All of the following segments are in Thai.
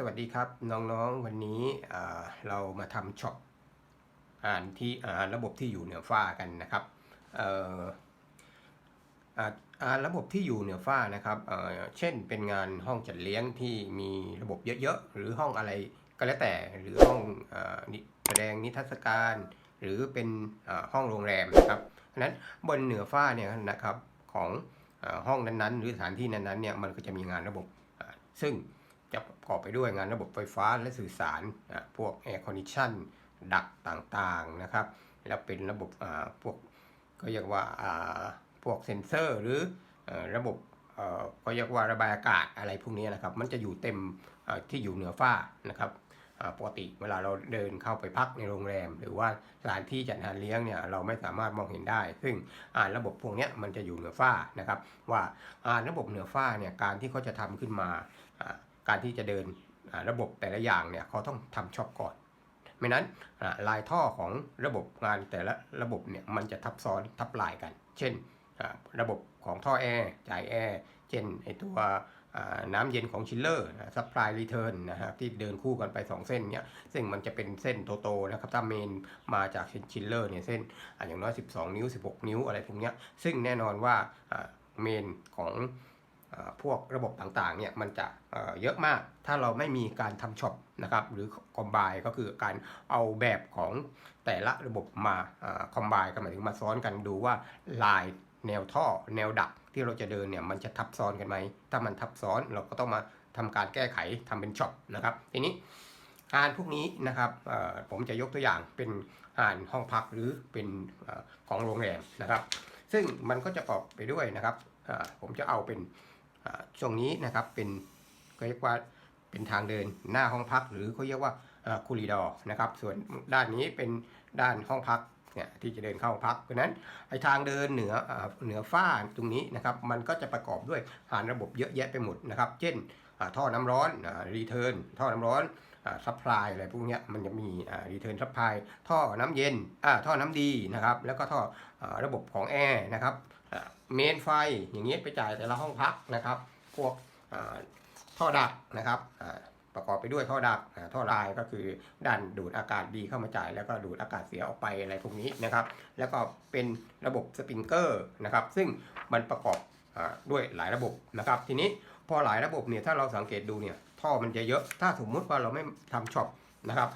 สวัสดีครับน้องๆวันนี้เรามาทำช็อปอ่านที่อ่านระบบที่อยู่เหนือฝ้ากันนะครับอ่านระบบที่อยู่เหนือฝ้านะครับเช่นเป็นงานห้องจัดเลี้ยงที่มีระบบเยอะๆหรือห้องอะไรก็แล้วแต่หรือห้องอแสดงนิทรรศการ หรือเป็นห้องโรงแรมนะครับเพราะนั้นบนเหนือฝ้าเนี่ยนะครับของอห้องนั้นๆ หรือสถานที่นั้นๆเนี่ยมันก็จะมีงานระบบซึ่ง จะประกอบไปด้วยงานระบบไฟฟ้าและสื่อสารอะพวกแอร์คอนดิชันดักต่างๆนะครับ แล้วเป็นระบบพวกก็เรียกว่าพวกเซ็นเซอร์ หรืออระบบเอ่อก็เรียกว่าระบายอากาศอะไรพวกนี้นะครับ มันจะอยู่เต็มที่อยู่เหนือฝ้านะครับปกติเวลาเราเดินเข้าไปพักในโรงแรม หรือว่าสถานที่จัดงานเลี้ยงเนี่ยเราไม่สามารถมองเห็นได้ ซึ่งระบบพวกนี้มันจะอยู่เหนือฝ้านะครับ ว่าระบบเหนือฝ้าเนี่ยการที่เขาจะทำขึ้นมา การที่จะเดินระบบแต่ละอย่างเนี่ยเขาต้องทำช็อปก่อน ไม่นั้นลายท่อของระบบงานแต่ละระบบเนี่ยมันจะทับซ้อนทับลายกัน เช่นระบบของท่อแอร์จ่ายแอร์เช่นไอตัวน้ำเย็นของชิลเลอร์ซัพพลายรีเทิร์นนะครับที่เดินคู่กันไป 2 เส้นเนี่ยซึ่งมันจะเป็นเส้นโตๆนะครับถ้าเมนมาจากชิลเลอร์เนี่ยเส้นอย่างน้อย 12 นิ้ว 16 นิ้วอะไรพวกเนี้ยซึ่งแน่นอนว่าเมนของ พวกระบบต่างๆเนี่ยมันจะเยอะมาก ถ้าเราไม่มีการทำช็อปนะครับหรือคอมไบก็คือการเอาแบบของแต่ละระบบมาคอมไบกันหมายถึงมาซ้อนกันดูว่าลายแนวท่อแนวดักที่เราจะเดินเนี่ยมันจะทับซ้อนกันไหม ถ้ามันทับซ้อนเราก็ต้องมาทำการแก้ไขทำเป็นช็อปนะครับ ทีนี้งานพวกนี้นะครับผมจะยกตัวอย่างเป็นงานห้องพักหรือเป็นอของโรงแรมนะครับ ซึ่งมันก็จะประกอบไปด้วยนะครับผมจะเอาเป็น ช่วงนี้นะครับเป็นเรียกว่าเป็นทางเดินหน้าห้องพัก หรือเขาเรียกว่าคูริดอร์นะครับส่วนด้านนี้เป็นด้านห้องพักเนี่ยที่จะเดินเข้าพักเพราะนั้นไอ้ทางเดินเหนืออเหนือฝ้าตรงนี้นะครับมันก็จะประกอบด้วยฐานระบบเยอะแยะไปหมดนะครับเช่นท่อน้ำร้อนรีเทิร์นท่อน้ำร้อนซัพพลายอะไรพวกนี้มันจะมีรีเทิร์นซัพพลายท่อน้ำเย็นท่อน้ำดีนะครับแล้วก็ท่ออระบบของแอร์นะครับ เมนไฟอย่างนี้ไปจ่ายแต่ละห้องพักนะครับ พวกท่อดักนะครับประกอบไปด้วยท่อดักท่อลายก็คือด้านดูดอากาศดีเข้ามาจ่าย แล้วก็ดูดอากาศเสียออกไปอะไรพวกนี้นะครับ แล้วก็เป็นระบบสปริงเกอร์นะครับ ซึ่งมันประกอบอด้วยหลายระบบนะครับ ทีนี้พอหลายระบบเนี่ยถ้าเราสังเกตดูเนี่ยท่อมันจะเยอะถ้าสมมุติว่าเราไม่ทำช็อปนะครับ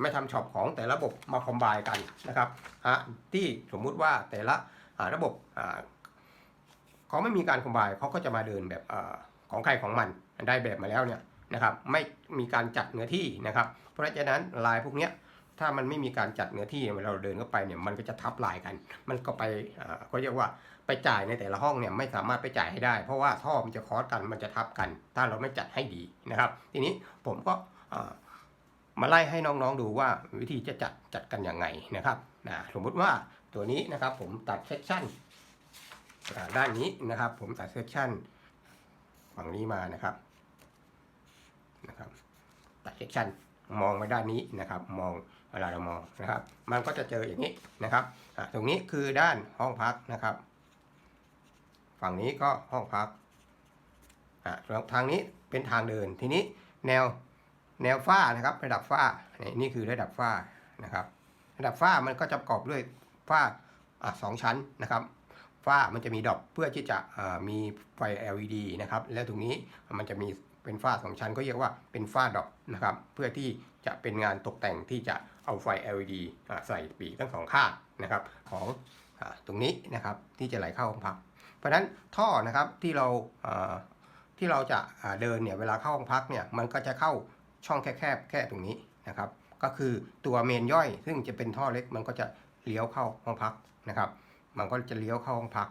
ไม่ทำช็อปของแต่ละระบบมาคอมไบกันนะครับที่สมมุติว่าแต่ละระบบ เขาไม่มีการคอมไบเขาก็จะมาเดินแบบอของใครของมันได้แบบมาแล้วเนี่ยนะครับไม่มีการจัดเนื้อที่นะครับ เพราะฉะนั้นลายพวกเนี้ยถ้ามันไม่มีการจัดเนื้อที่เวลาเราเดินเข้าไปเนี่ยมันก็จะทับลายกัน มันก็ไปเขาเรียกว่าไปจ่ายในแต่ละห้องเนี่ยไม่สามารถไปจ่ายให้ได้ เพราะว่าท่อมันจะคอสกันมันจะทับกัน ถ้าเราไม่จัดให้ดีนะครับ ทีนี้ผมก็มาไล่ให้น้องๆดูว่าวิธีจะจัดจัดกันยังไงนะครับนะสมมุติว่าตัวนี้นะครับผมตัดเซสชั่น ด้านนี้นะครับ ผมตัดเซสชันฝั่งนี้มานะครับนะครับตัดเซสชันมองไปด้านนี้นะครับ มองเวลาเรามองนะครับ มันก็จะเจออย่างนี้นะครับตรงนี้คือด้านห้องพักนะครับ ฝั่งนี้ก็ห้องพักทางนี้เป็นทางเดินทีนี้แนวแนวฝ้านะครับ ระดับฝ้านี่นี่คือระดับฝ้านะครับ ระดับฝ้ามันก็จะประกอบด้วยฝ้าอะสองชั้นนะครับ ฝ้ามันจะมีดอกเพื่อที่จะมีไฟ LED นะครับ แล้วตรงนี้มันจะมีเป็นฝ้าสองชั้นก็เรียกว่าเป็นฝ้าดอกนะครับ เพื่อที่จะเป็นงานตกแต่งที่จะเอาไฟ LED ใส่ปีกทั้งสองข้างนะครับ ของอตรงนี้นะครับที่จะไหลเข้าห้องพัก เพราะฉะนั้นท่อนะครับที่เราที่เราจะเดินเนี่ยเวลาเข้าห้องพักเนี่ยมันก็จะเข้าช่องแคบๆแค่ตรงนี้นะครับ ก็คือตัวเมนย่อย ซึ่งจะเป็นท่อเล็กมันก็จะเลี้ยวเข้าห้องพักนะครับ มันก็จะเลี้ยวเข้าห้องพัก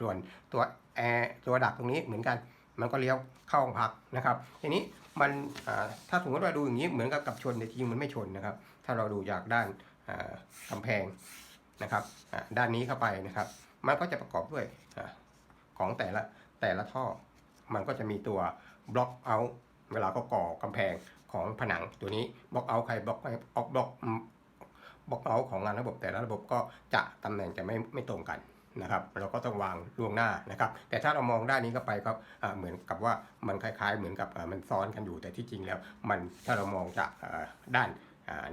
ส่วนตัวแอร์ตัวดักตรงนี้เหมือนกัน มันก็เลี้ยวเข้าห้องพักนะครับ ทีนี้มันถ้าสมมติว่าดูอย่างนี้เหมือนกับกับชนแต่จริงมันไม่ชนนะครับ ถ้าเราดูจากด้านอ่ากำแพงนะครับด้านนี้เข้าไปนะครับ มันก็จะประกอบด้วยอของแต่ละแต่ละท่อ มันก็จะมีตัวบล็อกเอาเวลาก็ก่อกำแพงของผนังตัวนี้บล็อกเอาใครบล็อกออกบล็อก บล็อกเอาของงานระบบแต่ละระบบก็จะตำแหน่งจะไม่ไม่ตรงกันนะครับเราก็ต้องวางล่วงหน้านะครับ แต่ถ้าเรามองด้านนี้เข้าไปครับเหมือนกับว่ามันคล้ายๆ เหมือนกับมันซ้อนกันอยู่แต่ที่จริงแล้ว มันถ้าเรามองจากด้าน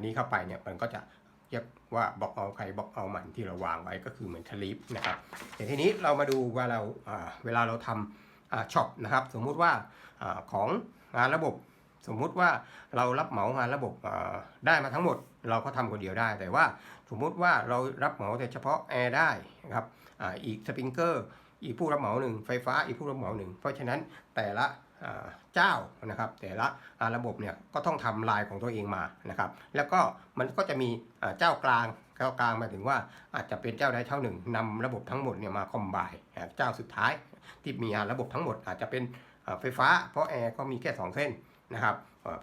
นี้เข้าไปเนี่ยมันก็จะเรียกว่าบล็อกเอาใครบล็อกเอามันที่เราวางไว้ก็คือเหมือนทลิปนะครับแต่ทีนี้เรามาดูว่าเราเวลาเราทำช็อปนะครับ สมมุติว่าอาของงานระบบ สมมุติว่าเรารับเหมางานระบบได้มาทั้งหมด เราก็ทำคนเดียวได้ แต่ว่าสมมุติว่าเรารับเหมาแต่เฉพาะแอร์ได้นะครับออีกสปริงเกอร์อีกผู้รับเหมาหนึ่งไฟฟ้าอีกผู้รับเหมาหนึ่งเพราะฉะนั้นแต่ละเจ้านะครับแต่ละระบบเนี่ยก็ต้องทำลายของตัวเองมานะครับ แล้วก็มันก็จะมีเจ้ากลางเจ้ากลางหมายถึงว่าอาจจะเป็นเจ้าใดเจ้าหนึ่งนำระบบทั้งหมดเนี่ยมาคอมไบเจ้าสุดท้ายที่มีระบบทั้งหมดอาจจะเป็นไฟฟ้า เพราะแอร์ก็มีแค่สองเส้น นะครับ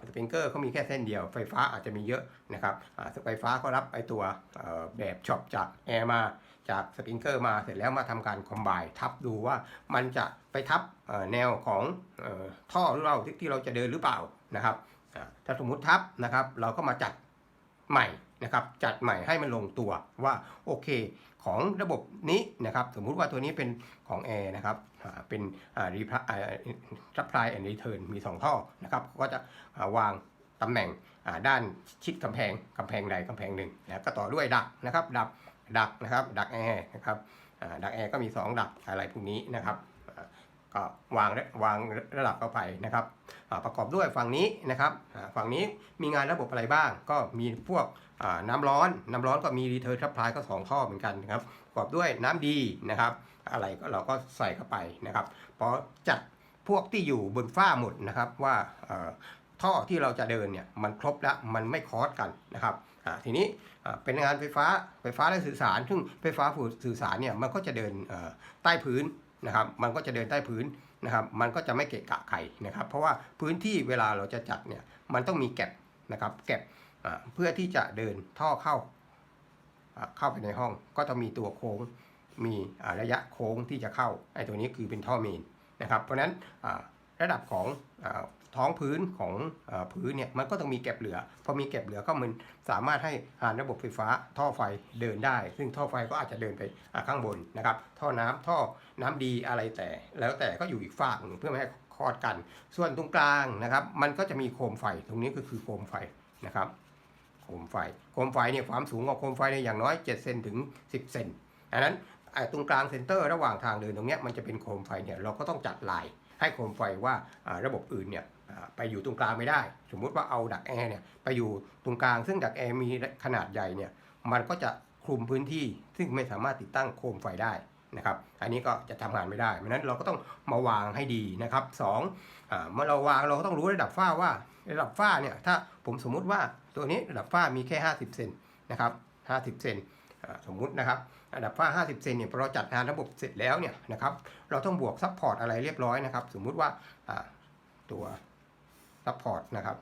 สปริงเกอร์เขามีแค่เส้นเดียว ไฟฟ้าอาจจะมีเยอะนะครับอ่าไฟฟ้าก็รับไอตัวแบบช็อปจากแอร์มาจากสปริงเกอร์มาเสร็จแล้วมาทำการคอมไบทับดูว่ามันจะไปทับแนวของอท่อเราที่ที่เราจะเดินหรือเปล่านะครับถ้าสมมุติทับนะครับเราก็มาจัดใหม่นะครับจัดใหม่ให้มันลงตัวว่าโอเค ของระบบนี้นะครับสมมุติว่าตัวนี้เป็นของแอร์นะครับ เป็นรีพซัพพลายแอนด์รีเทิร์นมี 2 ท่อนะครับก็จะาวางตำแหน่งด้านชิดกำแพงกำแพงใดกำแพงหนึ่งนะก็ต่อด้วยดักนะครับดักดักนะครับดักแอร์นะครับดักแอร์ก็มี 2 ดักอะไรพวกนี้นะครับ วางระวางระดับเข้าไปนะครับประกอบด้วยฝั่งนี้นะครับฝั่งนี้มีงานระบบอะไรบ้าง ก็มีพวกน้ำร้อนน้ำร้อนก็มีรีเทิร์นทัพพลายก็2ท่อเหมือนกันนะครับประกอบด้วยน้ำดีนะครับ อะไรก็เราก็ใส่เข้าไปนะครับพอจัดพวกที่อยู่บนฝ้าหมดนะครับว่าท่อที่เราจะเดินเนี่ยมันครบแล้วมันไม่คอสกันนะครับทีนี้เป็นงานไฟฟ้าไฟฟ้าและสื่อสาร ซึ่งไฟฟ้าสื่อสารเนี่ยมันก็จะเดินใต้พื้น นะครับ มันก็จะเดินใต้พื้นนะครับ มันก็จะไม่เกะกะใครนะครับ เพราะว่าพื้นที่เวลาเราจะจัดเนี่ย มันต้องมีแก็บนะครับ แก็บเพื่อที่จะเดินท่อเข้าเข้าไปในห้อง ก็ต้องมีตัวโค้ง มีระยะโค้งที่จะเข้า ไอ้ตัวนี้คือเป็นท่อเมนนะครับ เพราะฉะนั้นระดับของ ท้องพื้นของอพื้นเนี่ยมันก็ต้องมีแก็บเหลือ พอมีแก็บเหลือก็มันสามารถให้หานระบบไฟฟ้าท่อไฟเดินได้ ซึ่งท่อไฟก็อาจจะเดินไปข้างบนนะครับ ท่อน้ำท่อน้ำดีอะไรแต่ แล้วแต่ก็อยู่อีกฝากหนึ่งเพื่อไม่ให้คลอดกัน ส่วนตรงกลางนะครับ มันก็จะมีโคมไฟตรงนี้ก็คือโคมไฟนะครับ โคมไฟ โคมไฟเนี่ยความสูงของโคมไฟเนี่ยอย่างน้อย7เซนถึง 10เซนดังนั้นตรงกลางเซนเตอร์ระหว่างทางเดินตรงเนี้ยมันจะเป็นโคมไฟเนี่ยเราก็ต้องจัดลายให้โคมไฟว่าระบบอื่นเนี่ย ไปอยู่ตรงกลางไม่ได้ สมมุติว่าเอาดักแอร์เนี่ยไปอยู่ตรงกลาง ซึ่งดักแอร์มีขนาดใหญ่เนี่ยมันก็จะคลุมพื้นที่ซึ่งไม่สามารถติดตั้งโคมไฟได้นะครับ อันนี้ก็จะทำงานไม่ได้ เพราะนั้นเราก็ต้องมาวางให้ดีนะครับสองอ่าเมื่อเราวางเราก็ต้องรู้ระดับฝ้าว่าระดับฝ้าเนี่ยถ้าผมสมมุติว่าตัวนี้ระดับฝ้ามีแค่ 50 เซนนะครับ50 เซนสมมุตินะครับระดับฝ้า 50 เซนเนี่ยพอเราจัดงานระบบเสร็จแล้วเนี่ยนะครับเราต้องบวกซัพพอร์ตอะไรเรียบร้อยนะครับ สมมุติว่าตัว ซัพพอร์ตนะครับ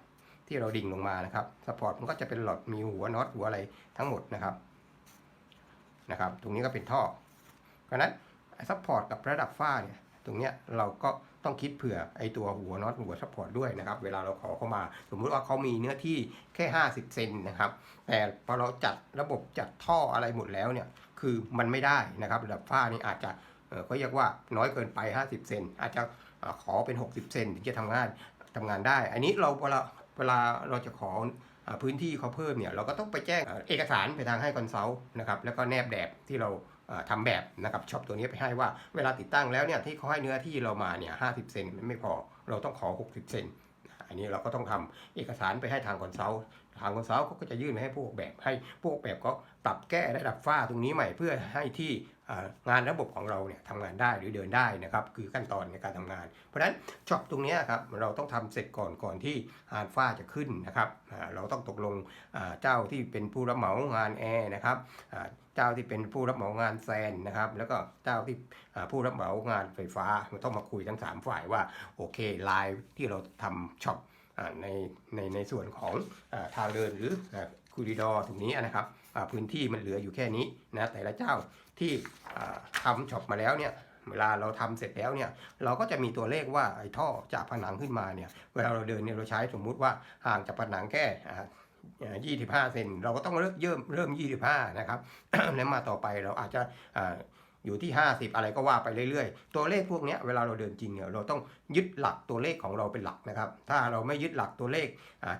ที่เราดิ่งลงมานะครับซัพพอร์ตมันก็จะเป็นหลอดมีหัวน็อตหัวอะไรทั้งหมดนะครับนะครับตรงนี้ก็เป็นท่อเพราะนั้นซัพพอร์ตกับระดับฝ้าเนี่ยตรงเนี้ยเราก็ต้องคิดเผื่อไอตัวหัวน็อตหัวซัพพอร์ตด้วยนะครับ เวลาเราขอเข้ามา สมมุติว่าเขามีเนื้อที่แค่ 50 เซนนะครับ แต่พอเราจัดระบบจัดท่ออะไรหมดแล้วเนี่ยคือมันไม่ได้นะครับระดับฝ้านี่อาจจะเขาเรียกว่าน้อยเกินไป 50 เซนอาจจะขอเป็น 60 เซนถึงจะทำงาน ทำงานได้ อันนี้เราเวลาเวลาเราจะขอพื้นที่เขาเพิ่มเนี่ยเราก็ต้องไปแจ้งเอกสารไปทางให้คอนซัลท์นะครับแล้วก็แนบแบบที่เราเอ่อทำแบบนะครับช็อปตัวนี้ไปให้ว่าเวลาติดตั้งแล้วเนี่ยที่เขาให้เนื้อที่เรามาเนี่ย50เซนมันไม่พอเราต้องขอ 60 เซนอันนี้เราก็ต้องทำเอกสารไปให้ทางคอนซัลท์ทางคอนซัลท์เขาก็จะยื่นไปให้ผู้ออกแบบให้ผู้ออกแบบก็ปรับแก้ระดับฝ้าตรงนี้ใหม่เพื่อให้ที่ งานระบบของเราเนี่ยทำงานได้หรือเดินได้นะครับคือขั้นตอนในการทำงาน เพราะฉะนั้นช็อปตรงนี้ครับเราต้องทำเสร็จก่อนก่อนที่งานฝ้าจะขึ้นนะครับเราต้องตกลงเจ้าที่เป็นผู้รับเหมางานแอร์นะครับเจ้าที่เป็นผู้รับเหมางานแซนนะครับ แล้วก็เจ้าที่ผู้รับเหมางานไฟฟ้ามันต้องมาคุยทั้งสามฝ่ายว่าโอเคไลายที่เราทำช็อปในในในส่วนของอทางเดินหรือคูริดอร์ตรงนี้นะครับพื้นที่มันเหลืออยู่แค่นี้นะแต่ละเจ้า ที่อ่าทำช็อปมาแล้วเนี่ยเวลาเราทำเสร็จแล้วเนี่ยเราก็จะมีตัวเลขว่าไอ้ท่อจากผนังขึ้นมาเนี่ยเวลาเราเดินเนี่ยเราใช้สมมุติว่าห่างจากผนังแค่ยี่สิบห้าเซนเราก็ต้องเริ่มเริ่มเริ่มยี่สิบห้านะครับแล้วมาต่อไปเราอาจจะ อยู่ที่ 50 อะไรก็ว่าไปเรื่อยๆ ตัวเลขพวกนี้เวลาเราเดินจริงเนี่ยเราต้องยึดหลักตัวเลขของเราเป็นหลักนะครับ ถ้าเราไม่ยึดหลักตัวเลข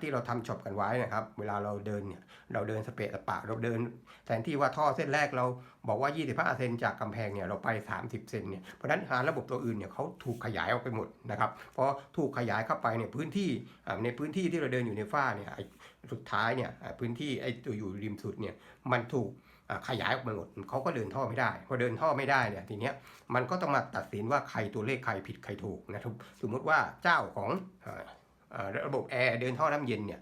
ที่เราทำช็อปกันไว้นะครับ เวลาเราเดินเนี่ยเราเดินสเปะสปะเราเดินแทนที่ว่าท่อเส้นแรกเราบอกว่า 25 เซนจากกำแพงเนี่ยเราไป 30 เซนเนี่ยเพราะฉะนั้นหาระบบตัวอื่นเนี่ยเขาถูกขยายออกไปหมดนะครับพอถูกขยายเข้าไปเนี่ยพื้นที่ในพื้นที่ที่เราเดินอยู่ในฝ้าเนี่ยสุดท้ายเนี่ยพื้นที่ไอ้ตัวอยู่ริมสุดเนี่ยมันถูก ขยายออกไปหมดเขาก็เดินท่อไม่ได้ พอเดินท่อไม่ได้เนี่ยทีเนี้ยมันก็ต้องมาตัดสินว่าใครตัวเลขใครผิดใครถูกนะครับสมมติว่าเจ้าของอ่าอ่าระบบแอร์เดินท่อน้ำเย็นเนี่ย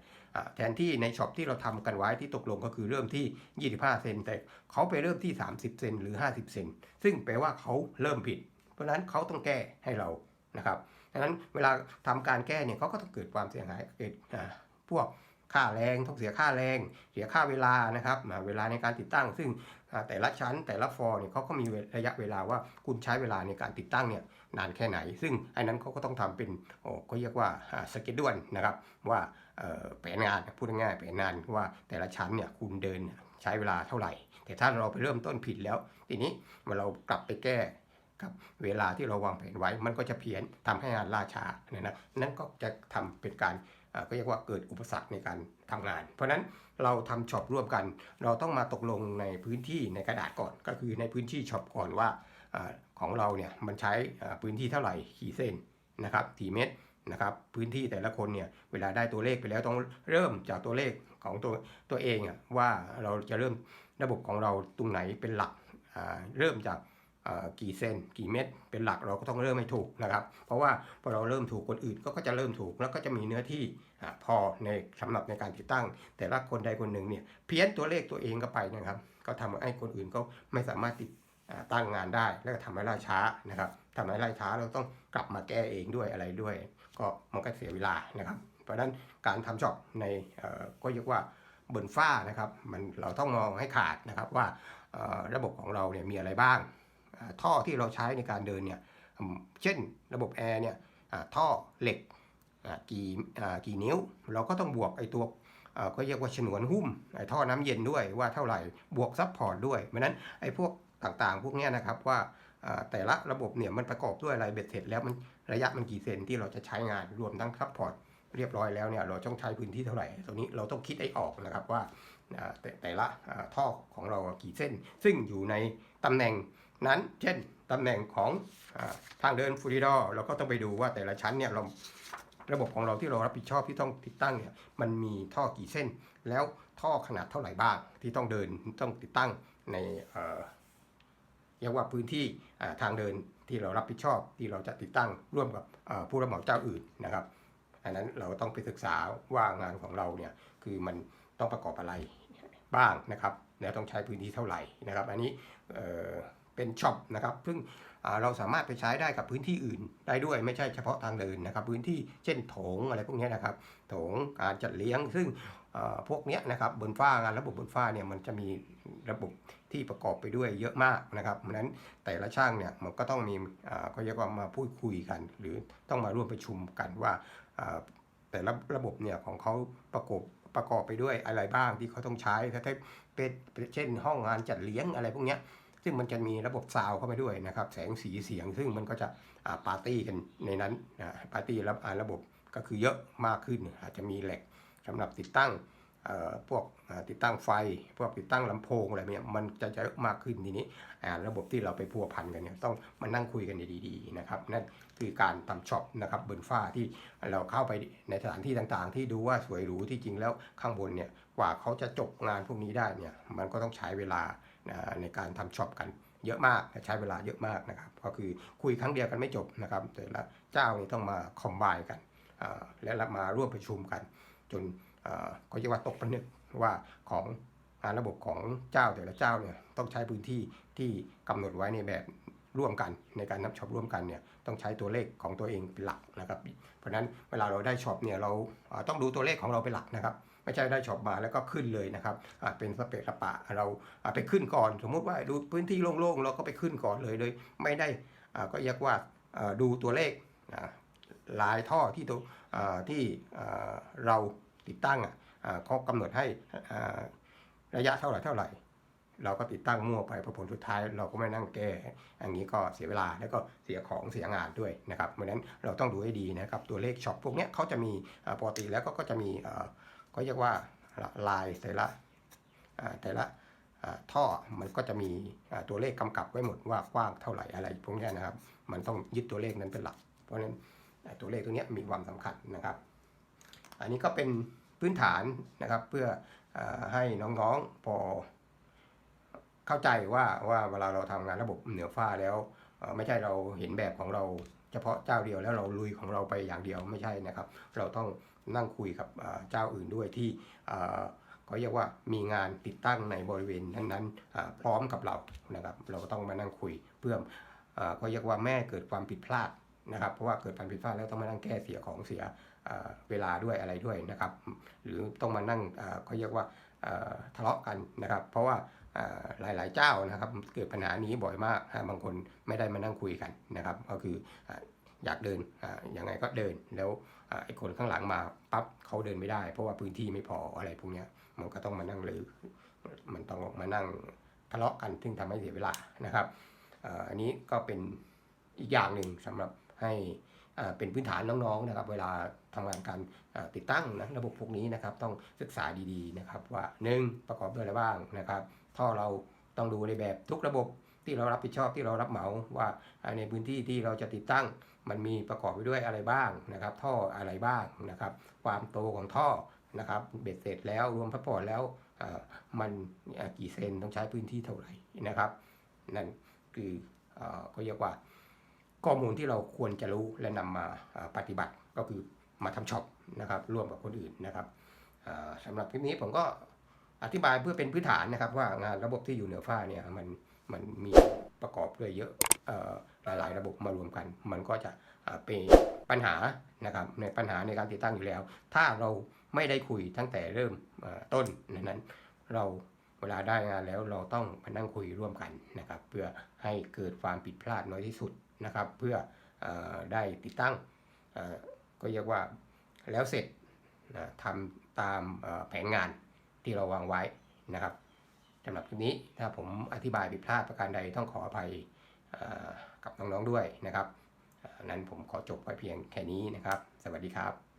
แทนที่ในช็อปที่เราทำกันไว้ที่ตกลงก็คือเริ่มที่ 25 เซนแต่เขาไปเริ่มที่ 30 เซนหรือ 50 เซนซึ่งแปลว่าเขาเริ่มผิด เพราะฉะนั้นเขาต้องแก้ให้เรานะครับดังนั้นเวลาทำการแก้เนี่ยเขาก็ต้องเกิดความเสียหายเกิดพวก ค่าแรงต้องเสียค่าแรง เสียค่าเวลานะครับเวลาในการติดตั้ง ซึ่งแต่ละชั้นแต่ละฟอร์เนี่ยเขาก็มีระยะเวลาว่าคุณใช้เวลาในการติดตั้งเนี่ยนานแค่ไหน ซึ่งไอันนั้นเขาก็ต้องทำเป็นโอ้ก็เรียกว่าสเกจด่วนนะครับว่าเอ่อแผนงานพูดง่ายๆแผนงานว่าแต่ละชั้นเนี่ยคุณเดินใช้เวลาเท่าไหร่ แต่ถ้าเราไปเริ่มต้นผิดแล้ว ทีนี้มื่อเรากลับไปแก้กับเวลาที่เราวางแผนไว้มันก็จะเพี้ยนทำให้งานล่าช้าเนี่ยนะนั่นก็จะทำเป็นการ ก็เรียกว่าเกิดอุปสรรคในการทำงาน เพราะฉะนั้นเราทำช็อปร่วมกัน เราต้องมาตกลงในพื้นที่ในกระดาษก่อน ก็คือในพื้นที่ช็อปก่อนว่าอของเราเนี่ยมันใช้พื้นที่เท่าไหร่กี่เส้นนะครับกี่เมตรนะครับพื้นที่แต่ละคนเนี่ยเวลาได้ตัวเลขไปแล้วต้องเริ่มจากตัวเลขของตัวตัวเองอะว่าเราจะเริ่มระบบของเราตรงไหนเป็นหลักเริ่มจาก กี่เซนกี่เม็ดเป็นหลักเราก็ต้องเริ่มให้ถูกนะครับ เพราะว่าพอเราเริ่มถูกคนอื่นก็จะเริ่มถูกแล้วก็จะมีเนื้อที่พอในสำหรับในการติดตั้ง แต่ละคนใดคนหนึ่งเนี่ยเพี้ยนตัวเลขตัวเองก็ไปนะครับ ก็ทำให้คนอื่นก็ไม่สามารถติดตั้งงานได้ แล้วก็ทำให้ล่าช้านะครับทำให้ล่าช้าเราต้องกลับมาแก้เองด้วยอะไรด้วย ก็มันก็เสียเวลานะครับ เพราะฉะนั้นการทำช็อปในก็เรียกว่าบนฝ้านะครับ มันเราต้องมองให้ขาดนะครับว่าระบบของเราเนี่ยมีอะไรบ้าง ท่อที่เราใช้ในการเดินเนี่ยเช่นระบบแอร์เนี่ยท่อเหล็กกี่กี่นิ้ว เราก็ต้องบวกไอ้ตัวก็เรียกว่าฉนวนหุ้มไอ้ท่อน้ำเย็นด้วยว่าเท่าไหร่บวกซับพอร์ตด้วยเพราะนั้นไอ้พวกต่างๆ พวกนี้นะครับว่าแต่ละระบบเนี่ยมันประกอบด้วยอะไรเบ็ดเสร็จแล้วมันระยะมันกี่เซนที่เราจะใช้งานรวมทั้งซัพพอร์ตเรียบร้อยแล้วเนี่ยเราต้องใช้พื้นที่เท่าไหร่ตรงนี้เราต้องคิดให้ออกนะครับว่าแต่แต่ละท่อของเรากี่เส้น ซึ่งอยู่ในตำแหน่ง นั้น เช่นตำแหน่งของอทางเดินฟูริดอเราก็ต้องไปดูว่าแต่ละชั้นเนี่ยเราระบบของเราที่เรารับผิดชอบที่ต้องติดตั้งเนี่ยมันมีท่อกี่เส้น แล้วท่อขนาดเท่าไหร่บ้างที่ต้องเดินต้องติดตั้งในเรียกว่าพื้นที่ทางเดินที่เรารับผิดชอบที่เราจะติดตั้งร่วมกับผู้รับเหมาเจ้าอื่นนะครับอันนั้นเราต้องไปศึกษาว่างานของเราเนี่ยคือมันต้องประกอบอะไรบ้างนะครับ แล้วต้องใช้พื้นที่เท่าไหร่นะครับ อันนี้ เป็นช็อปนะครับซึ่งเราสามารถไปใช้ได้กับพื้นที่อื่นได้ด้วยไม่ใช่เฉพาะทางเดินนะครับ พื้นที่เช่นโถงอะไรพวกนี้นะครับ โถงการจัดเลี้ยง ซึ่งพวกนี้นะครับบนฝ้างานระบบบนฝ้าเนี่ยมันจะมีระบบที่ประกอบไปด้วยเยอะมากนะครับเพราะฉะนั้นแต่ละช่างเนี่ยมันก็ต้องมีเขาเรียกว่ามาพูดคุยกัน หรือต้องมาร่วมประชุมกันว่าแต่ละระบบเนี่ยของเขาประกอบประกอบไปด้วยอะไรบ้างที่เขาต้องใช้ถ้าเป็นเช่นห้องงานจัดเลี้ยงอะไรพวกนี้ ซึ่งมันจะมีระบบซาวเข้าไปด้วยนะครับ แสงสีเสียง ซึ่งมันก็จะาปาร์ตี้กันในนั้นนะปาร์ตี้รับอ่าระบบก็คือเยอะมากขึ้น อาจจะมีแหลกสำหรับติดตั้งพวกติดตั้งไฟ พวกติดตั้งลำโพงอะไรเนี่ยมันจะเยอะมากขึ้นทีนี้อ่าระบบที่เราไปพัวพันกันเนี่ยต้องมานั่งคุยกันดีๆนะครับนั่นคือการทำช็อปนะครับบนฝ้าที่เราเข้าไปในสถานที่ต่างๆ ที่ดูว่าสวยหรูที่จริงแล้วข้างบนเนี่ยกว่าเขาจะจบงานพวกนี้ได้เนี่ยมันก็ต้องใช้เวลา ในการทำช็อปกันเยอะมากใช้เวลาเยอะมากนะครับ ก็คือคุยครั้งเดียวกันไม่จบนะครับ แต่ละเจ้านี่ต้องมาคอมไบกันอ่าและมาร่วมประชุมกัน จนก็เรียกว่าตกผนึกว่าของอ่าระบบของเจ้าแต่ละเจ้าเนี่ยต้องใช้พื้นที่ที่กำหนดไว้ในแบบร่วมกันในการนับช็อปร่วมกันเนี่ยต้องใช้ตัวเลขของตัวเองเป็นหลักนะครับ เพราะฉะนั้นเวลาเราได้ช็อปเนี่ยเราต้องดูตัวเลขของเราเป็นหลักนะครับ ไม่ใช่ได้ช็อปมาแล้วก็ขึ้นเลยนะครับเป็นสเปะสปะเราไปขึ้นก่อน สมมุติว่าดูพื้นที่โล่งๆเราก็ไปขึ้นก่อนเลยเลยไม่ได้ก็เรียกว่าดูตัวเลขลายท่อที่ตัวที่เราติดตั้งเขากำหนดให้ระยะเท่าไหร่เท่าไหร่ เราก็ติดตั้งมั่วไปผลสุดท้ายเราก็ไม่นั่งแก้อย่างนี้ก็เสียเวลาแล้วก็เสียของเสียงานด้วยนะครับเพราะนั้นเราต้องดูให้ดีนะครับตัวเลขช็อปพวกนี้เขาจะมีปกติแล้วก็จะมี ก็เรียกว่าลายแต่ละแต่ละท่อมันก็จะมีตัวเลขกำกับไว้หมดว่ากว้างเท่าไหร่อะไรพวกนี้นะครับ มันต้องยึดตัวเลขนั้นเป็นหลัก เพราะฉะนั้นตัวเลขตัวนี้มีความสำคัญนะครับ อันนี้ก็เป็นพื้นฐานนะครับเพื่ออให้น้องๆพอเข้าใจว่าว่าเวลาเราทำงานระบบเหนือฟ้าแล้ว ไม่ใช่เราเห็นแบบของเราเฉพาะเจ้าเดียวแล้วเราลุยของเราไปอย่างเดียวไม่ใช่นะครับ เราต้อง นั่งคุยกับเจ้าอื่นด้วยที่เขาเรียกว่ามีงานติดตั้งในบริเวณนั้นๆอ่าพร้อมกับเรานะครับ เราก็ต้องมานั่งคุยเพื่อเขาเรียกว่าแม่เกิดความผิดพลาดนะครับเพราะว่าเกิดความผิดพลาดแล้วต้องมานั่งแก้เสียของเสียเวลาด้วยอะไรด้วยนะครับ หรือต้องมานั่งเขาเรียกว่าทะเลาะกันนะครับ เพราะว่าหลายๆเจ้านะครับเกิดปัญหานี้บ่อยมาก บางคนไม่ได้มานั่งคุยกันนะครับ ก็คือ อยากเดินอะยังไงก็เดินแล้วอะไอ้คนข้างหลังมาปั๊บเขาเดินไม่ได้ เพราะว่าพื้นที่ไม่พออะไรพวกเนี้ยมันก็ต้องมานั่งเลยมันต้องมานั่งทะเลาะกันซึ่งทำให้เสียเวลานะครับอันนี้ก็เป็นอีกอย่างหนึ่งสำหรับให้เป็นพื้นฐานน้องๆนะครับ เวลาทำงานการติดตั้งนะระบบพวกนี้นะครับ ต้องศึกษาดีๆนะครับว่า 1 ประกอบด้วยอะไรบ้างนะครับท่อเราต้องดูในแบบทุกระบบ ที่เรารับผิดชอบที่เรารับเหมาว่าในพื้นที่ที่เราจะติดตั้งมันมีประกอบไปด้วยอะไรบ้างนะครับ ท่ออะไรบ้างนะครับ ความโตของท่อนะครับเบ็ดเสร็จแล้วรวมพัดพอร์ตแล้วอ่ามันกี่เซนต้องใช้พื้นที่เท่าไหร่นะครับ นั่นคืออ่าก็เรียกว่าข้อมูลที่เราควรจะรู้และนำมาอ่าปฏิบัติก็คือมาทำช็อปนะครับร่วมกับคนอื่นนะครับอ่าสำหรับคลิปนี้ผมก็อธิบายเพื่อเป็นพื้นฐานนะครับ ว่างานระบบที่อยู่เหนือฟ้าเนี่ยมัน มันมีประกอบด้วยเยอะหลายๆ ระบบมารวมกัน มันก็จะเป็นปัญหานะครับในปัญหาในการติดตั้งอยู่แล้ว ถ้าเราไม่ได้คุยตั้งแต่เริ่มต้นนั้นเราเวลาได้งานแล้วเราต้องมานั่งคุยร่วมกันนะครับ เพื่อให้เกิดความผิดพลาดน้อยที่สุดนะครับ เพื่ออได้ติดตั้งก็เรียกว่าแล้วเสร็จทำตามแผนงานที่เราวางไว้นะครับ สำหรับคลิปนี้ถ้าผมอธิบายผิดพลาดประการใดต้องขออภัยกับน้องๆด้วยนะครับนั้นผมขอจบไปเพียงแค่นี้นะครับ สวัสดีครับ